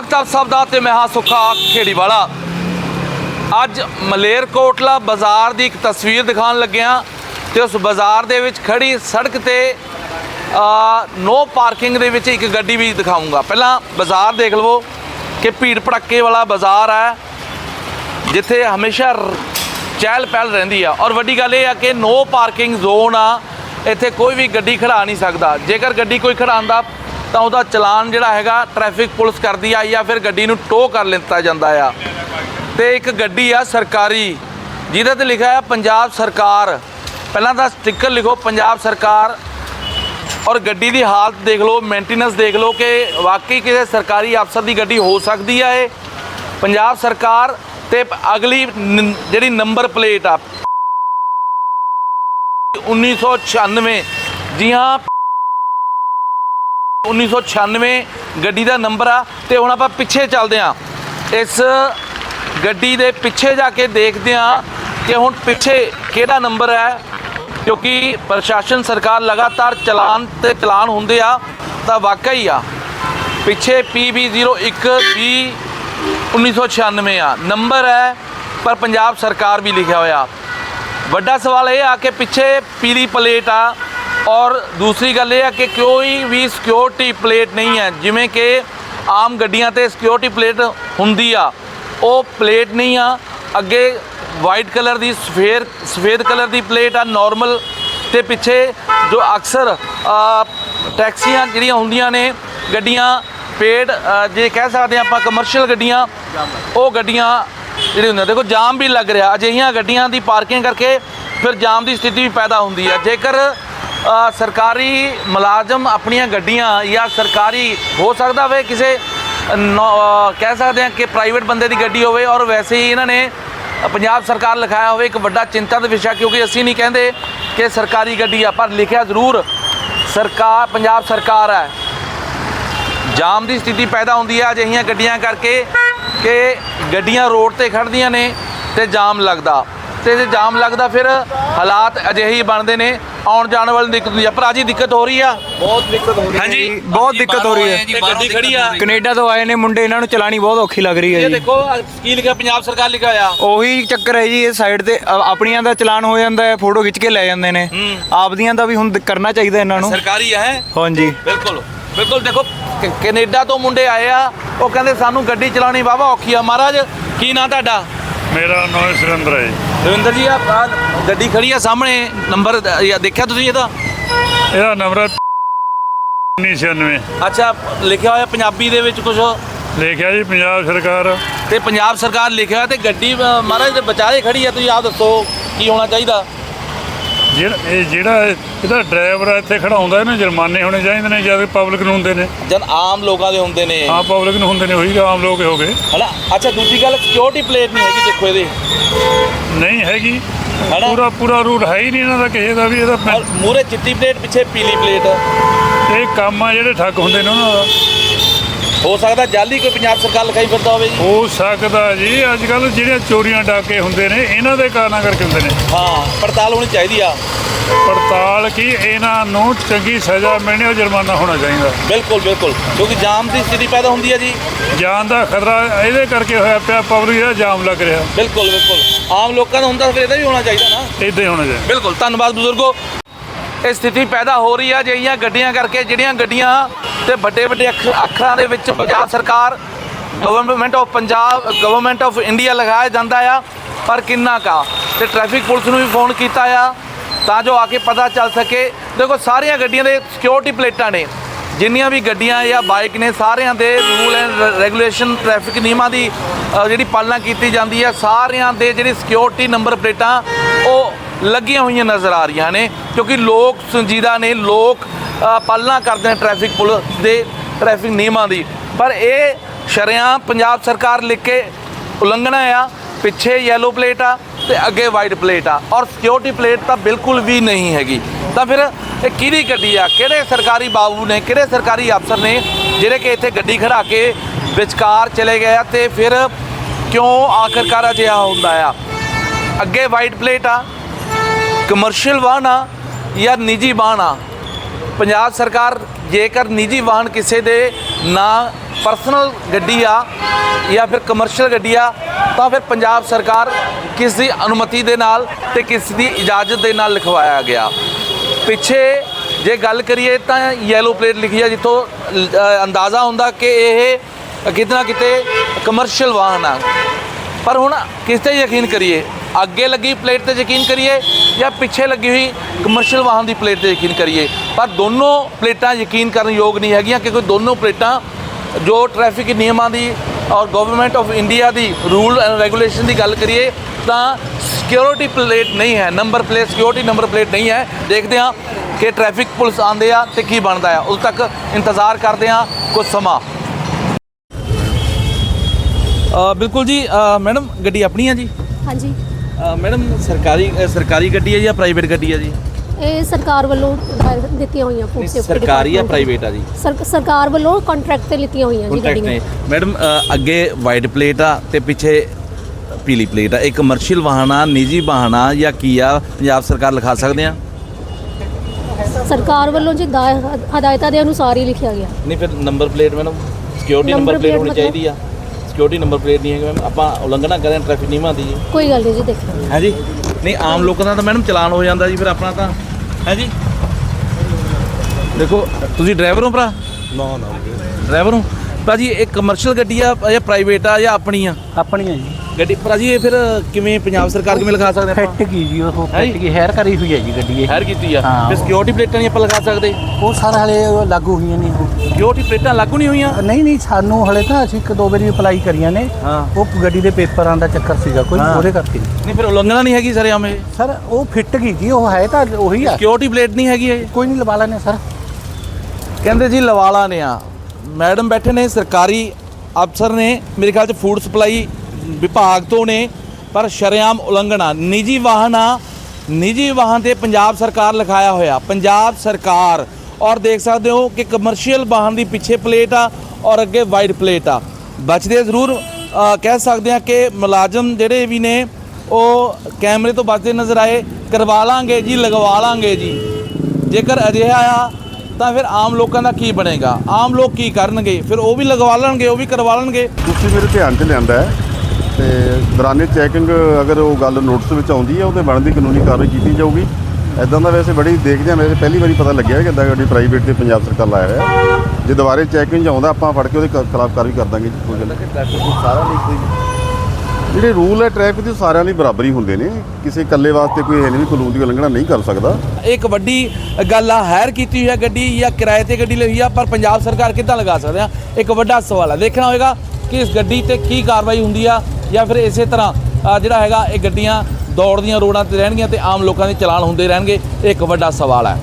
ਸਵਾਗਤ ਆਪ ਸਭ ਦਾ ਤੇ ਮੈਂ ਹਾਂ ਸੁੱਖਾ ਖੇੜੀ ਵਾਲਾ। ਅੱਜ ਮਲੇਰਕੋਟਲਾ ਬਾਜ਼ਾਰ ਦੀ ਇੱਕ ਤਸਵੀਰ ਦਿਖਾਉਣ ਲੱਗਿਆ ਤੇ ਉਸ ਬਾਜ਼ਾਰ ਦੇ ਵਿੱਚ ਖੜੀ ਸੜਕ ਤੇ ਨੋ ਪਾਰਕਿੰਗ ਦੇ ਵਿੱਚ ਇੱਕ ਗੱਡੀ ਵੀ ਦਿਖਾਉਂਗਾ ਪਹਿਲਾਂ ਬਾਜ਼ਾਰ ਦੇਖ ਲਵੋ ਕਿ ਭੀੜ ਭੜੱਕੇ ਵਾਲਾ ਬਾਜ਼ਾਰ ਹੈ, ਜਿੱਥੇ ਹਮੇਸ਼ਾ ਚਹਿਲ ਪਹਿਲ ਰਹਿੰਦੀ ਆ। ਔਰ ਵੱਡੀ ਗੱਲ ਇਹ ਆ ਕਿ ਨੋ ਪਾਰਕਿੰਗ ਜ਼ੋਨ ਆ, ਇੱਥੇ ਕੋਈ ਵੀ ਗੱਡੀ ਖੜਾ ਨਹੀਂ ਸਕਦਾ। ਜੇਕਰ ਗੱਡੀ ਕੋਈ ਖੜਾਉਂਦਾ ਤਾਂ ਉਹਦਾ ਚਲਾਨ ਜਿਹੜਾ ਹੈਗਾ ਟ੍ਰੈਫਿਕ ਪੁਲਿਸ ਕਰਦੀ ਆ ਜਾਂ ਫਿਰ ਗੱਡੀ ਨੂੰ ਟੋ ਕਰ ਲਿੱਤਾ ਜਾਂਦਾ ਆ। ਤੇ ਇੱਕ ਗੱਡੀ ਆ ਸਰਕਾਰੀ, ਜਿਹਦੇ ਤੇ ਲਿਖਿਆ ਹੈ ਪੰਜਾਬ ਸਰਕਾਰ। ਪਹਿਲਾਂ ਤਾਂ ਸਟicker ਲਿਖੋ, ਪੰਜਾਬ ਸਰਕਾਰ। ਔਰ ਗੱਡੀ ਦੀ ਹਾਲਤ ਦੇਖ ਲਓ ਮੇਨਟੇਨੈਂਸ ਦੇਖ ਲਓ ਕਿ ਵਾਕਈ ਕਿਸੇ ਸਰਕਾਰੀ ਅਫਸਰ ਦੀ ਗੱਡੀ ਹੋ ਸਕਦੀ ਆ ਇਹ। ਪੰਜਾਬ ਸਰਕਾਰ ਤੇ ਅਗਲੀ ਨ- ਜਿਹੜੀ ਨੰਬਰ ਪਲੇਟ ਆ। 1996 ਜੀ ਹਾਂ 1996 ਗੱਡੀ ਦਾ ਨੰਬਰ ਆ ਤੇ ਹੁਣ ਆਪਾਂ ਪਿੱਛੇ ਚੱਲਦੇ ਆ ਇਸ ਗੱਡੀ ਦੇ ਪਿੱਛੇ ਜਾ ਕੇ ਦੇਖਦੇ ਆ ਕਿ ਹੁਣ ਪਿੱਛੇ ਕਿਹੜਾ ਨੰਬਰ ਹੈ, ਕਿਉਂਕਿ ਪ੍ਰਸ਼ਾਸਨ ਸਰਕਾਰ ਲਗਾਤਾਰ ਚਲਾਨ ਤੇ ਚਲਾਨ ਹੁੰਦੇ ਆ, ਤਾਂ ਵਾਕਈ ਆ। ਪਿੱਛੇ PB01B 1996 ਆ। ਨੰਬਰ ਹੈ, ਪਰ ਪੰਜਾਬ ਸਰਕਾਰ ਵੀ ਲਿਖਿਆ ਹੋਇਆ। ਵੱਡਾ ਸਵਾਲ ਇਹ ਆ ਕਿ ਪਿੱਛੇ ਪੀਲੀ ਪਲੇਟ ਆ ਔਰ ਦੂਸਰੀ ਗੱਲ ਇਹ ਆ ਕਿ ਕੋਈ ਵੀ ਸਿਕਿਉਰਿਟੀ ਪਲੇਟ ਨਹੀਂ ਹੈ। ਜਿਵੇਂ ਕਿ ਆਮ ਗੱਡੀਆਂ ਤੇ ਸਿਕਿਉਰਿਟੀ ਪਲੇਟ ਹੁੰਦੀ ਆ, ਉਹ ਪਲੇਟ ਨਹੀਂ ਆ। ਅੱਗੇ ਵਾਈਟ ਕਲਰ ਦੀ, ਸਫੇਦ ਸਫੇਦ ਕਲਰ ਦੀ ਪਲੇਟ ਆ ਨਾਰਮਲ ਤੇ ਪਿੱਛੇ ਜੋ ਅਕਸਰ ਟੈਕਸੀਆਂ ਜਿਹੜੀਆਂ ਹੁੰਦੀਆਂ ਨੇ, ਗੱਡੀਆਂ ਪੇਡ ਜੇ ਕਹਿ ਸਕਦੇ ਹਾਂ ਆਪਾਂ ਕਮਰਸ਼ੀਅਲ ਗੱਡੀਆਂ, ਉਹ ਗੱਡੀਆਂ ਜਿਹੜੀ ਹੁੰਦੀਆਂ, ਦੇਖੋ ਜਾਮ ਵੀ ਲੱਗ ਰਿਹਾ। ਅਜਿਹੀਆਂ ਗੱਡੀਆਂ ਦੀ ਪਾਰਕਿੰਗ ਕਰਕੇ ਫਿਰ ਜਾਮ ਦੀ ਸਥਿਤੀ ਵੀ ਪੈਦਾ ਹੁੰਦੀ ਹੈ ਜੇਕਰ ਸਰਕਾਰੀ ਮੁਲਾਜ਼ਮ ਆਪਣੀਆਂ ਗੱਡੀਆਂ ਜਾਂ ਸਰਕਾਰੀ ਹੋ ਸਕਦਾ ਵੇ ਕਿਸੇ ਨੌ- ਕਹਿ ਸਕਦੇ ਹਾਂ ਕਿ ਪ੍ਰਾਈਵੇਟ ਬੰਦੇ ਦੀ ਗੱਡੀ ਹੋਵੇ ਔਰ ਵੈਸੇ ਹੀ ਇਹਨਾਂ ਨੇ ਪੰਜਾਬ ਸਰਕਾਰ ਲਿਖਾਇਆ ਹੋਵੇ ਇੱਕ ਵੱਡਾ ਚਿੰਤਾ ਦਾ ਵਿਸ਼ਾ ਕਿਉਂਕਿ ਅਸੀਂ ਨਹੀਂ ਕਹਿੰਦੇ ਕਿ ਸਰਕਾਰੀ ਗੱਡੀ ਆ, ਪਰ ਲਿਖਿਆ ਜ਼ਰੂਰ ਸਰਕਾਰ ਪੰਜਾਬ ਸਰਕਾਰ ਹੈ। ਜਾਮ ਦੀ ਸਥਿਤੀ ਪੈਦਾ ਹੁੰਦੀ ਹੈ, ਅਜਿਹੀਆਂ ਗੱਡੀਆਂ ਕਰਕੇ ਕਿ ਗੱਡੀਆਂ ਰੋਡ ਤੇ ਖੜਦੀਆਂ ਨੇ ਤੇ ਜਾਮ ਲੱਗਦਾ। ਤੇ ਜੇ ਜਾਮ ਲੱਗਦਾ ਫਿਰ ਹਾਲਾਤ ਅਜਿਹੇ ਹੀ ਬਣਦੇ ਨੇ। ਆਉਣ ਜਾਣ ਵਾਲੀ ਦਿੱਕਤ ਹੁੰਦੀ ਆ। ਭਰਾ ਜੀ ਦਿੱਕਤ ਹੋ ਰਹੀ ਆ? ਬਹੁਤ ਦਿੱਕਤ ਹੋ ਰਹੀ ਹੈ ਹਾਂਜੀ ਬਹੁਤ ਦਿੱਕਤ ਹੋ ਰਹੀ ਹੈ। ਗੱਡੀ ਖੜੀ ਆ। ਕੈਨੇਡਾ ਤੋਂ ਆਏ ਨੇ ਮੁੰਡੇ ਇਹਨਾਂ ਨੂੰ ਚਲਾਣੀ ਬਹੁਤ ਔਖੀ ਲੱਗ ਰਹੀ ਹੈ ਇਹ ਜੀ। ਦੇਖੋ ਆਹ ਕੀ ਲਿਖਿਆ ਪੰਜਾਬ ਸਰਕਾਰ ਲਿਖਿਆ ਹੋਇਆ। ਉਹੀ ਚੱਕਰ ਹੈ ਜੀ ਇਹ ਸਾਈਡ ਤੇ ਆਪਣੀਆਂ ਦਾ ਚਲਾਨ ਹੋ ਜਾਂਦਾ ਹੈ ਫੋਟੋ ਖਿੱਚ ਕੇ ਲੈ ਜਾਂਦੇ ਨੇ। ਆਪਦੀਆਂ ਦਾ ਵੀ ਹੁਣ ਕਰਨਾ ਚਾਹੀਦਾ ਇਹਨਾਂ ਨੂੰ। ਸਰਕਾਰੀ ਹੈ? ਹਾਂਜੀ। ਬਿਲਕੁਲ ਬਿਲਕੁਲ ਦੇਖੋ ਕੈਨੇਡਾ ਤੋਂ ਮੁੰਡੇ ਆਏ ਆ ਉਹ ਕਹਿੰਦੇ ਸਾਨੂੰ ਗੱਡੀ ਚਲਾਉਣੀ ਵਾਵਾ ਔਖੀ ਆ। ਮਹਾਰਾਜ ਕੀ ਨਾਂ ਤੁਹਾਡਾ? ਮੇਰਾ ਨਾਮ ਸੁਰਿੰਦਰ ਹੈ ਜੀ। ਰਵਿੰਦਰ ਜੀ ਆ ਆਹ ਗੱਡੀ ਖੜੀ ਆ ਸਾਹਮਣੇ ਨੰਬਰ ਦੇਖਿਆ ਤੁਸੀਂ ਇਹਦਾ? ਇਹਦਾ ਨੰਬਰ ਹੈ 1996 ਅੱਛਾ ਲਿਖਿਆ ਹੋਇਆ ਪੰਜਾਬੀ ਦੇ ਵਿੱਚ ਕੁਝ ਲਿਖਿਆ ਜੀ ਪੰਜਾਬ ਸਰਕਾਰ। ਤੇ ਪੰਜਾਬ ਸਰਕਾਰ ਲਿਖਿਆ ਹੋਇਆ ਤੇ ਗੱਡੀ ਅ, ਮਹਾਰਾਜ ਦੇ ਵਿਚਾਰੇ ਖੜੀ ਆ ਤੁਸੀਂ ਆਪ ਦੱਸੋ ਕੀ ਹੋਣਾ ਚਾਹੀਦਾ? ਜਿਹੜਾ ਇਹ ਜਿਹੜਾ ਇਹਦਾ ਡਰਾਈਵਰ ਆ ਇੱਥੇ ਖੜਾਉਂਦਾ ਇਹਨੂੰ ਜੁਰਮਾਨੇ ਹੋਣੇ ਚਾਹੀਦੇ ਨੇ ਜਦ ਪਬਲਿਕ ਨੂੰ ਹੁੰਦੇ ਨੇ। ਜਨ ਆਮ ਲੋਕਾਂ ਦੇ ਹੁੰਦੇ ਨੇ। ਹਾਂ ਪਬਲਿਕ ਨੂੰ ਹੁੰਦੇ ਨੇ ਉਹੀ ਤਾਂ ਆਮ ਲੋਕ ਹੋ ਗਏ। ਹਨਾ? ਅੱਛਾ ਦੂਜੀ ਗੱਲ ਸਿਕਿਉਰਿਟੀ ਪਲੇਟ ਨਹੀਂ ਹੈਗੀ ਦੇਖੋ ਇਹਦੇ। ਨਹੀਂ ਹੈਗੀ? ਪੂਰਾ ਪੂਰਾ ਰੂਟ ਹੈ ਹੀ ਨਹੀਂ ਇਹਨਾਂ ਦਾ ਕਿਸੇ ਦਾ ਵੀ ਇਹਦਾ ਮੂਰੇ ਚਿੱਟੀ ਪਲੇਟ ਪਿੱਛੇ ਪੀਲੀ ਪਲੇਟ ਇਹ ਕੰਮ ਆ ਜਿਹੜੇ ਠੱਗ ਹੁੰਦੇ ਨੇ ਉਹਨਾਂ ਦਾ। ਹੋ ਸਕਦਾ ਜਾਲੀ ਕੋਈ ਪੰਜਾਬ ਸਰਕਾਰ ਲਿਖਾਈ ਫਿਰਦਾ ਹੋਵੇ ਜੀ। ਹੋ ਸਕਦਾ ਜੀ ਅੱਜ ਕੱਲ ਜਿਹੜੀਆਂ ਚੋਰੀਆਂ ਡਾਕੇ ਹੁੰਦੇ ਨੇ ਇਹਨਾਂ ਦੇ ਕਾਰਨਾਂ ਕਰਕੇ ਹੁੰਦੇ ਨੇ। ਹਾਂ ਪੜਤਾਲ ਹੋਣੀ ਚਾਹੀਦੀ ਆ। ਪੜਤਾਲ ਕੀ ਇਹਨਾਂ ਨੂੰ ਚੰਗੀ ਸਜ਼ਾ ਮਿਲਣੀ ਉਹ ਜੁਰਮਾਨਾ ਹੋਣਾ ਚਾਹੀਦਾ। ਬਿਲਕੁਲ ਬਿਲਕੁਲ। ਕਿਉਂਕਿ ਜਾਮ ਦੀ ਸਥਿਤੀ ਪੈਦਾ ਹੁੰਦੀ ਹੈ ਜੀ। ਜਾਨ ਦਾ ਖਤਰਾ ਇਹਦੇ ਕਰਕੇ ਹੋਇਆ ਪਿਆ ਪਬਲਿਕ ਦਾ ਜਾਮ ਲੱਗ ਰਿਹਾ। ਬਿਲਕੁਲ ਬਿਲਕੁਲ। ਆਮ ਲੋਕਾਂ ਦਾ ਹੁੰਦਾ ਫਿਰ ਇਹਦਾ ਵੀ ਹੋਣਾ ਚਾਹੀਦਾ ਨਾ। ਇਦਾਂ ਹੀ ਹੋਣਾ ਚਾਹੀਦਾ। ਬਿਲਕੁਲ। ਧੰਨਵਾਦ ਬਜ਼ੁਰਗੋ। ਇਹ ਸਥਿਤੀ ਪੈਦਾ ਹੋ ਰਹੀ ਹੈ ਜਿਹੜੀਆਂ ਗੱਡੀਆਂ ਕਰਕੇ ਜਿਹੜੀਆਂ ਗੱਡੀਆਂ ਤੇ ਵੱਡੇ ਵੱਡੇ ਅੱਖ- ਅੱਖਰਾਂ ਦੇ ਵਿੱਚ ਪੰਜਾਬ ਸਰਕਾਰ government of Punjab government of India ਲਗਾਇਆ ਜਾਂਦਾ ਆ, ਪਰ ਕਿੰਨਾ ਕਾ ਤੇ ਟ੍ਰੈਫਿਕ ਪੁਲਿਸ ਨੂੰ ਵੀ ਫੋਨ ਕੀਤਾ ਆ, ਤਾਂ ਜੋ ਆ ਕੇ ਪਤਾ ਚੱਲ ਸਕੇ। ਦੇਖੋ, ਸਾਰੀਆਂ ਗੱਡੀਆਂ ਦੇ ਸਿਕਿਉਰਿਟੀ ਪਲੇਟਾਂ ਨੇ। ਜਿੰਨੀਆਂ ਵੀ ਗੱਡੀਆਂ ਜਾਂ ਬਾਈਕ ਨੇ, ਸਾਰਿਆਂ ਦੇ ਰੂਲ ਐਂਡ ਰੈਗੂਲੇਸ਼ਨ ਟ੍ਰੈਫਿਕ ਨਿਯਮਾਂ ਦੀ ਜਿਹੜੀ ਪਾਲਣਾ ਕੀਤੀ ਜਾਂਦੀ ਹੈ ਸਾਰਿਆਂ ਦੇ ਜਿਹੜੀ ਸਿਕਿਉਰਿਟੀ ਨੰਬਰ ਪਲੇਟਾਂ ਉਹ ਲੱਗੀਆਂ ਹੋਈਆਂ ਨਜ਼ਰ ਆ ਰਹੀਆਂ ਨੇ। ਕਿਉਂਕਿ ਲੋਕ ਸੰਜੀਦਾ ਨੇ, ਲੋਕ ਪਾਲਣਾ ਕਰਦੇ ਨੇ ਟ੍ਰੈਫਿਕ ਪੁਲਿਸ ਦੇ ਟ੍ਰੈਫਿਕ ਨਿਯਮਾਂ ਦੀ। ਪਰ ਇਹ ਸ਼ਰਿਆਂ ਪੰਜਾਬ ਸਰਕਾਰ ਲਿਖ ਕੇ ਉਲੰਘਣਾ ਆ, ਪਿੱਛੇ ਯੈਲੋ ਪਲੇਟ ਆ ਤੇ ਅੱਗੇ ਵਾਈਟ ਪਲੇਟ ਆ। ਔਰ ਸਿਕਿਉਰਿਟੀ ਪਲੇਟ ਤਾਂ ਬਿਲਕੁਲ ਵੀ ਨਹੀਂ ਹੈਗੀ। ਤਾਂ ਫਿਰ ਇਹ ਕਿਹਦੀ ਗੱਡੀ ਆ? ਕਿਹੜੇ ਸਰਕਾਰੀ ਬਾਬੂ ਨੇ, ਕਿਹੜੇ ਸਰਕਾਰੀ ਅਫਸਰ ਨੇ ਜਿਹੜੇ ਕਿ ਇੱਥੇ ਗੱਡੀ ਖੜਾ ਕੇ ਵਿਚਕਾਰ ਚਲੇ ਗਏ ਆ ਤੇ ਫਿਰ ਕਿਉਂ ਆਖਰਕਾਰ ਅਜਿਹਾ ਹੁੰਦਾ ਆ? ਅੱਗੇ ਵਾਈਟ ਪਲੇਟ ਆ ਕਮਰਸ਼ੀਅਲ ਵਾਹਨ ਆ ਜਾਂ ਨਿੱਜੀ ਵਾਹਨ ਆ? ਪੰਜਾਬ ਸਰਕਾਰ ਜੇਕਰ ਨਿੱਜੀ ਵਾਹਨ ਕਿਸੇ ਦੇ ਨਾਂ ਪਰਸਨਲ ਗੱਡੀ ਆ ਜਾਂ ਫਿਰ ਕਮਰਸ਼ੀਅਲ ਗੱਡੀ ਆ, ਤਾਂ ਫਿਰ ਪੰਜਾਬ ਸਰਕਾਰ ਕਿਸ ਦੀ ਅਨੁਮਤੀ ਦੇ ਨਾਲ ਤੇ ਕਿਸ ਦੀ ਇਜਾਜ਼ਤ ਦੇ ਨਾਲ ਲਿਖਵਾਇਆ ਗਿਆ। ਪਿੱਛੇ ਜੇ ਗੱਲ ਕਰੀਏ ਤਾਂ ਯੈਲੋ ਪਲੇਟ ਲਿਖੀ ਆ, ਜਿੱਥੋਂ ਅੰਦਾਜ਼ਾ ਹੁੰਦਾ ਕਿ ਇਹ ਕਿਤੇ ਨਾ ਕਿਤੇ ਕਮਰਸ਼ੀਅਲ ਵਾਹਨ ਆ। ਪਰ ਹੁਣ ਕਿਸ ਤੇ ਯਕੀਨ ਕਰੀਏ? ਅੱਗੇ ਲੱਗੀ ਪਲੇਟ ਤੇ ਯਕੀਨ ਕਰੀਏ ਜਾਂ ਪਿੱਛੇ ਲੱਗੀ ਹੋਈ ਕਮਰਸ਼ੀਅਲ ਵਾਹਨ ਦੀ ਪਲੇਟ ਤੇ ਯਕੀਨ ਕਰੀਏ। ਪਰ ਦੋਨੋਂ ਪਲੇਟਾਂ ਯਕੀਨ ਕਰਨ ਯੋਗ ਨਹੀਂ ਹੈਗੀਆਂ ਕਿਉਂਕਿ ਦੋਨੋਂ ਪਲੇਟਾਂ ਜੋ ਟ੍ਰੈਫਿਕ ਨਿਯਮਾਂ ਦੀ ਔਰ ਗਵਰਨਮੈਂਟ ਆਫ ਇੰਡੀਆ ਦੀ ਰੂਲ ਐਂਡ ਰੈਗੂਲੇਸ਼ਨ ਦੀ ਗੱਲ ਕਰੀਏ ਤਾਂ ਸਿਕਿਉਰਿਟੀ ਪਲੇਟ ਨਹੀਂ ਹੈ number plate security number plate ਨਹੀਂ ਹੈ। ਦੇਖਦੇ ਹਾਂ ਕਿ ਟ੍ਰੈਫਿਕ ਪੁਲਿਸ ਆਉਂਦੇ ਆ ਤੇ ਕੀ ਬਣਦਾ ਆ। ਉਦੋਂ ਤੱਕ ਇੰਤਜ਼ਾਰ ਕਰਦੇ ਹਾਂ ਕੁਝ ਸਮਾਂ। ਬਿਲਕੁਲ ਜੀ ਮੈਡਮ, ਗੱਡੀ ਆਪਣੀ ਆ ਜੀ? ਹਾਂਜੀ। ਮੈਡਮ ਸਰਕਾਰੀ ਅ, ਸਰਕਾਰੀ ਗੱਡੀ ਹੈ ਜਾਂ ਪ੍ਰਾਈਵੇਟ ਗੱਡੀ ਹੈ ਜੀ? ਇਹ ਸਰਕਾਰ ਵੱਲੋਂ ਦਿੱਤੀਆਂ ਹੋਈਆਂ ਫੂਡ ਸੇਫਟੀ ਸਰਕਾਰੀ ਜਾਂ ਪ੍ਰਾਈਵੇਟ ਆ ਜੀ? ਸਰਕਾਰ ਵੱਲੋਂ ਕੰਟਰੈਕਟ ਤੇ ਲਿੱਤੀਆਂ ਹੋਈਆਂ ਜੀ ਨੇ ਗੱਡੀਆਂ। ਮੈਡਮ ਅ, ਅੱਗੇ ਵਾਈਟ ਪਲੇਟ ਆ ਤੇ ਪਿੱਛੇ ਪੀਲੀ ਪਲੇਟ ਆ। ਇਹ ਕਮਰਸ਼ੀਅਲ ਵਾਹਨ ਆ ਨਿੱਜੀ ਵਾਹਨ ਆ ਜਾਂ ਕੀ ਆ? ਪੰਜਾਬ ਸਰਕਾਰ ਲਿਖਾ ਸਕਦੇ ਆ? ਸਰਕਾਰ ਵੱਲੋਂ ਜੀ ਦਾ- ਹਦਾਇਤਾਂ ਦੇ ਅਨੁਸਾਰ ਹੀ ਲਿਖਿਆ ਗਿਆ। ਨਹੀਂ ਫਿਰ number plate madam security number plate ਹੋਣੀ ਮਤਲਬ? ਚਾਹੀਦੀ ਆ। ਸਿਕਿਉਰਿਟੀ ਨੰਬਰ ਪਲੇਟ ਨਹੀਂ ਹੈ ਮੈਮ ਆਪਾਂ ਉਲੰਘਣਾ ਕਰਦੇ ਹਾਂ ਟ੍ਰੈਫਿਕ ਨਿਯਮਾਂ ਦੀ ਜੀ। ਕੋਈ ਗੱਲ ਨਹੀਂ ਜੀ ਦੇਖੋ। ਹੈ ਜੀ? ਨਹੀਂ ਆਮ ਲੋਕਾਂ ਦਾ ਤਾਂ ਮੈਡਮ ਚਲਾਨ ਹੋ ਜਾਂਦਾ ਜੀ ਫਿਰ ਆਪਣਾ ਤਾਂ। ਹੈ ਜੀ? ਦੇਖੋ ਤੁਸੀਂ ਡਰਾਈਵਰ ਹੋ ਭਰਾ? ਨਾ ਨਾ। ਡਰਾਈਵਰ ਹੋ? ਭਾਜੀ ਇਹ ਕਮਰਸ਼ੀਅਲ ਗੱਡੀ ਆ ਜਾਂ ਪ੍ਰਾਈਵੇਟ ਆ ਜਾਂ ਆਪਣੀ ਆ? ਆਪਣੀ ਹੈ ਜੀ। ਗੱਡੀ ਭਾਜੀ ਇਹ ਫਿਰ ਕਿਵੇਂ ਪੰਜਾਬ ਸਰਕਾਰ ਕਿਵੇਂ ਲਿਖਾ ਸਕਦੇ ਆਪਾਂ? ਫਿੱਟ ਕੀ ਜੀ ਉਹ ਹੈ ਜੀ? ਫਿੱਟ ਕੀ ਹੈਰ ਕਰੀ ਹੋਈ ਹੈ ਜੀ ਗੱਡੀ ਇਹ। ਹੈਰ ਕੀਤੀ ਆ। ਹਾਂ। ਤੇ ਸਿਕਿਉਰਿਟੀ ਪਲੇਟਾਂ ਨਹੀਂ ਆਪਾਂ ਲਗਾ ਸਕਦੇ? ਉਹ ਸਾਰਾ ਹਲੇ ਉਹ ਲਾਗੂ ਹੋਈਆਂ ਨਹੀਂ ਉਹ। ਸਿਕਿਉਰਿਟੀ ਪਲੇਟਾਂ ਲਾਗੂ ਨਹੀਂ ਹੋਈਆਂ? ਨਹੀਂ ਨਹੀਂ ਸਾਨੂੰ ਹਲੇ ਤਾਂ ਅਸੀਂ ਇੱਕ ਦੋ ਵਾਰੀ ਅਪਲਾਈ ਕਰੀਆਂ ਨੇ। ਹਾਂ। ਉਹ ਗੱਡੀ ਦੇ ਪੇਪਰਾਂ ਦਾ ਚੱਕਰ ਸੀਗਾ ਕੋਈ ਹਾਂ। ਉਹਦੇ ਕਰਕੇ। ਨਹੀਂ ਫਿਰ ਉਲੰਘਣਾ ਨਹੀਂ ਹੈਗੀ ਸਾਰੇ ਆਮੇ ਸਰ ਉਹ ਫਿੱਟ ਗਈ ਜੀ ਉਹ ਹੈ ਤਾਂ ਉਹੀ ਆ। ਸਿਕਿਉਰਿਟੀ ਪਲੇਟ ਨਹੀਂ ਹੈਗੀ ਇਹ? ਕੋਈ ਨਹੀਂ ਲਵਾ ਲੈਣੇ ਸਰ। ਕਹਿੰਦੇ ਜੀ ਲਵਾਲਾ ਨੇ ਆ ਮੈਡਮ ਬੈਠੇ ਨੇ ਸਰਕਾਰੀ ਅਫਸਰ ਨੇ। ਮੇਰੇ ਖਿਆਲ ਚ ਫੂਡ ਸਪਲਾਈ ਵਿਭਾਗ ਤੋਂ ਨੇ, ਪਰ ਸ਼ਰੇਆਮ ਉਲੰਘਣਾ। ਨਿੱਜੀ ਵਾਹਨ ਆ ਨਿੱਜੀ ਵਾਹਨ ਤੇ ਪੰਜਾਬ ਸਰਕਾਰ ਲਿਖਾਇਆ ਹੋਇਆ। ਪੰਜਾਬ ਸਰਕਾਰ, ਔਰ ਦੇਖ ਸਕਦੇ ਹੋ ਕਿ ਕਮਰਸ਼ੀਅਲ ਵਾਹਨ ਦੀ ਪਿੱਛੇ ਪਲੇਟ ਆ, ਔਰ ਅੱਗੇ ਵਾਈਟ ਪਲੇਟ ਆ। ਬਚਦੇ ਜ਼ਰੂਰ ਕਹਿ ਸਕਦੇ ਆ ਕਿ ਮੁਲਾਜ਼ਮ ਜਿਹੜੇ ਵੀ ਨੇ, ਉਹ ਕੈਮਰੇ ਤੋਂ ਬਚਦੇ ਨਜ਼ਰ ਆਏ। ਕਰਵਾ ਲਾਂਗੇ ਜੀ, ਲਗਵਾ ਲਾਂਗੇ ਜੀ। ਜੇਕਰ ਅਜਿਹਾ ਆ, ਤਾਂ ਫਿਰ ਆਮ ਲੋਕਾਂ ਦਾ ਕੀ ਬਣੇਗਾ? ਆਮ ਲੋਕ ਕੀ ਕਰਨਗੇ? ਫਿਰ ਉਹ ਵੀ ਲਗਵਾ ਲੈਣਗੇ, ਉਹ ਵੀ ਕਰਵਾ ਲੈਣਗੇ। ਤੁਸੀਂ ਮੇਰੇ ਧਿਆਨ 'ਚ ਲਿਆਂਦਾ ਹੈ ਤੇ ਦੌਰਾਨੇ ਚੈਕਿੰਗ ਅਗਰ ਉਹ ਗੱਲ ਨੋਟਿਸ ਵਿੱਚ ਆਉਂਦੀ ਹੈ, ਉਹਦੇ ਬਣਦੀ ਕਾਨੂੰਨੀ ਕਾਰਵਾਈ ਕੀਤੀ ਜਾਊਗੀ। ਐਦਾਂ ਦਾ ਵੈਸੇ ਬੜੀ ਦੇਖਦੇ ਹਾਂ ਮੇਰੇ ਪਹਿਲੀ ਵਾਰੀ ਪਤਾ ਲੱਗਿਆ ਕਿ ਇੱਦਾਂ ਗੱਡੀ ਪ੍ਰਾਈਵੇਟ ਤੇ ਪੰਜਾਬ ਸਰਕਾਰ ਲਾਇਆ ਹੋਇਆ। ਜੇ ਦੁਬਾਰੇ ਚੈਕਿੰਗ 'ਚ ਆਉਂਦਾ, ਆਪਾਂ ਫੜ ਕੇ ਉਹਦੇ ਖ- ਖਿਲਾਫ ਕਾਰਵਾਈ ਕਰ ਦਾਂਗੇ ਜੀ, ਕੋਈ ਗੱਲ ਨਹੀਂ। ਸਾਰਾ ਨਹੀਂ ਜਿਹੜੇ ਰੂਲ ਹੈ ਟ੍ਰੈਫਿਕ ਦੇ ਸਾਰਿਆਂ ਲਈ ਬਰਾਬਰ ਹੀ ਹੁੰਦੇ ਨੇ। ਕਿਸੇ ਇਕੱਲੇ ਵਾਸਤੇ ਕੋਈ ਇਹ ਨਹੀਂ ਵੀ ਕਾਨੂੰਨ ਦੀ ਉਲੰਘਣਾ ਨਹੀਂ ਕਰ ਸਕਦਾ। ਇੱਕ ਵੱਡੀ ਗੱਲ ਆ ਹਾਇਰ ਕੀਤੀ ਹੋਈ ਹੈ ਗੱਡੀ ਜਾਂ ਕਿਰਾਏ ਤੇ ਗੱਡੀ ਲਈ ਆ, ਪਰ ਪੰਜਾਬ ਸਰਕਾਰ ਕਿੱਦਾਂ ਲਗਾ ਸਕਦੇ ਆ? ਇੱਕ ਵੱਡਾ ਸਵਾਲ ਹੈ ਦੇਖਣਾ ਹੋਏਗਾ। ਕਿ ਇਸ ਗੱਡੀ ਤੇ ਕੀ ਕਾਰਵਾਈ ਹੁੰਦੀ ਆ ਜਾਂ ਫਿਰ ਇਸੇ ਤਰ੍ਹਾਂ ਜਿਹੜਾ ਹੈਗਾ ਇਹ ਗੱਡੀਆਂ ਦੌੜਦੀਆਂ ਰੋਡਾਂ ਤੇ ਰਹਿਣਗੀਆਂ ਤੇ ਆਮ ਲੋਕਾਂ ਦੇ ਚਲਾਨ ਹੁੰਦੇ ਰਹਿਣਗੇ, ਇਹ ਇੱਕ ਵੱਡਾ ਸਵਾਲ ਹੈ।